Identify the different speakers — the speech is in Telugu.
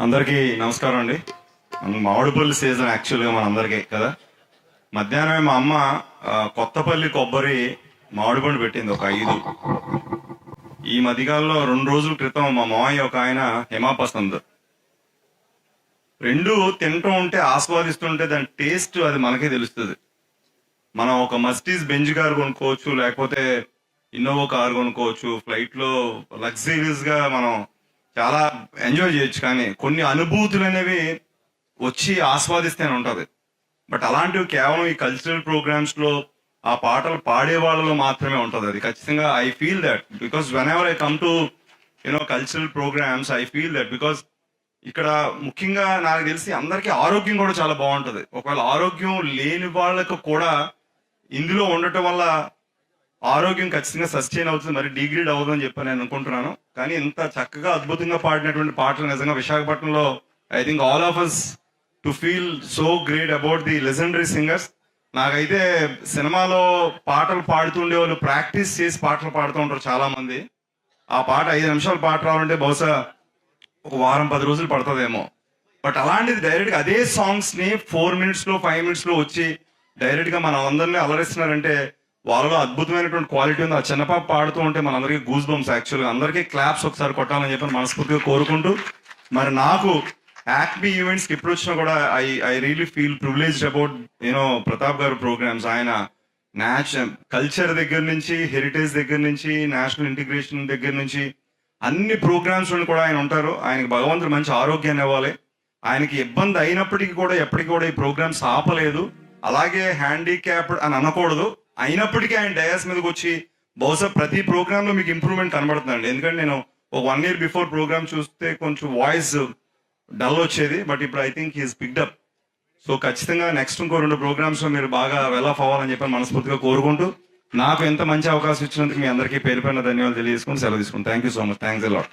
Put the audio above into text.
Speaker 1: అందరికీ నమస్కారం అండి. మామిడిపల్లి సీజన్ యాక్చువల్గా మన అందరికీ కదా. మధ్యాహ్నమే మా అమ్మ కొత్తపల్లి కొబ్బరి మామిడి పండు పెట్టింది ఒక ఐదు. ఈ మధ్యకాలంలో రెండు రోజుల క్రితం మా మామయ్య ఒక ఆయన హిమాపసంద్. రెండు తింటూ ఉంటే ఆస్వాదిస్తుంటే దాని టేస్ట్ అది మనకే తెలుస్తుంది. మనం ఒక మస్టీస్ బెంజ్ కార్ కొనుక్కోవచ్చు లేకపోతే ఇన్నోవా కార్ కొనుక్కోవచ్చు ఫ్లైట్లో లగ్జరీస్గా మనం చాలా ఎంజాయ్ చేయొచ్చు కానీ కొన్ని అనుభూతులు అనేవి వచ్చి ఆస్వాదిస్తేనే ఉంటుంది. బట్ అలాంటివి కేవలం ఈ కల్చరల్ ప్రోగ్రామ్స్లో ఆ పాటలు పాడే వాళ్ళలో మాత్రమే ఉంటుంది. అది ఖచ్చితంగా I feel that because whenever I come to you know cultural programmes I feel that because ఇక్కడ ముఖ్యంగా నాకు తెలిసి అందరికీ ఆరోగ్యం కూడా చాలా బాగుంటుంది. ఒకవేళ ఆరోగ్యం లేని వాళ్ళకు కూడా ఇందులో ఉండటం వల్ల ఆరోగ్యం ఖచ్చితంగా సస్టైన్ అవుతుంది మరి డిగ్రేడ్ అని చెప్పి నేను అనుకుంటున్నాను. కానీ ఇంత చక్కగా అద్భుతంగా పాడినటువంటి పాటలు నిజంగా విశాఖపట్నంలో I think all of us to feel so great about the legendary singers నాకైతే సినిమాలో పాటలు పాడుతుండే వాళ్ళు ప్రాక్టీస్ చేసి పాటలు పాడుతూ ఉంటారు చాలా మంది ఆ పాట ఐదు నిమిషాలు పాట రావాలంటే బహుశా ఒక వారం పది రోజులు పడుతుందేమో. బట్ అలాంటిది డైరెక్ట్గా అదే సాంగ్స్ని ఫోర్ మినిట్స్లో ఫైవ్ మినిట్స్లో వచ్చి డైరెక్ట్గా మన అందరినీ అలరిస్తున్నారంటే వాళ్ళలో అద్భుతమైనటువంటి క్వాలిటీ ఉంది. ఆ చిన్నపాప పాడుతూ ఉంటే మనందరికీ గూస్ బంప్స్ యాక్చువల్గా అందరికీ క్లాప్స్ ఒకసారి కొట్టాలని చెప్పి మనస్ఫూర్తిగా కోరుకుంటూ మరి నాకు యాక్బీ ఈవెంట్స్కి ఎప్పుడు వచ్చినా కూడా I I really feel privileged about you know Pratap garu programs ఆయన నేచ కల్చర్ దగ్గర నుంచి హెరిటేజ్ దగ్గర నుంచి నేషనల్ ఇంటిగ్రేషన్ దగ్గర నుంచి అన్ని ప్రోగ్రామ్స్ కూడా ఆయన ఉంటారు. ఆయనకి భగవంతుడు మంచి ఆరోగ్యాన్ని ఇవ్వాలి. ఆయనకి ఇబ్బంది అయినప్పటికీ కూడా ఎప్పటికీ కూడా ఈ ప్రోగ్రామ్స్ ఆపలేదు. అలాగే హ్యాండిక్యాప్డ్ అని అనకూడదు. అయినప్పటికీ ఆయన డయాస్ మీదకి వచ్చి బహుశా ప్రతి ప్రోగ్రాంలో మీకు ఇంప్రూవ్మెంట్ కనబడుతుందండి. ఎందుకంటే నేను ఒక వన్ ఇయర్ బిఫోర్ ప్రోగ్రామ్ చూస్తే కొంచెం వాయిస్ డల్ వచ్చేది బట్ ఇప్పుడు I think he's picked up ఖచ్చితంగా నెక్స్ట్ ఇంకో రెండు ప్రోగ్రామ్స్లో మీరు బాగా వెల్ ఆఫ్ అవ్వాలని చెప్పి మనస్ఫూర్తిగా కోరుకుంటూ నాకు ఎంత మంచి అవకాశం ఇచ్చినందుకు మీ అందరికీ పేరు పైన ధన్యవాదాలు తెలియజేసుకుని సెలవు తీసుకుని thank you so much thanks lot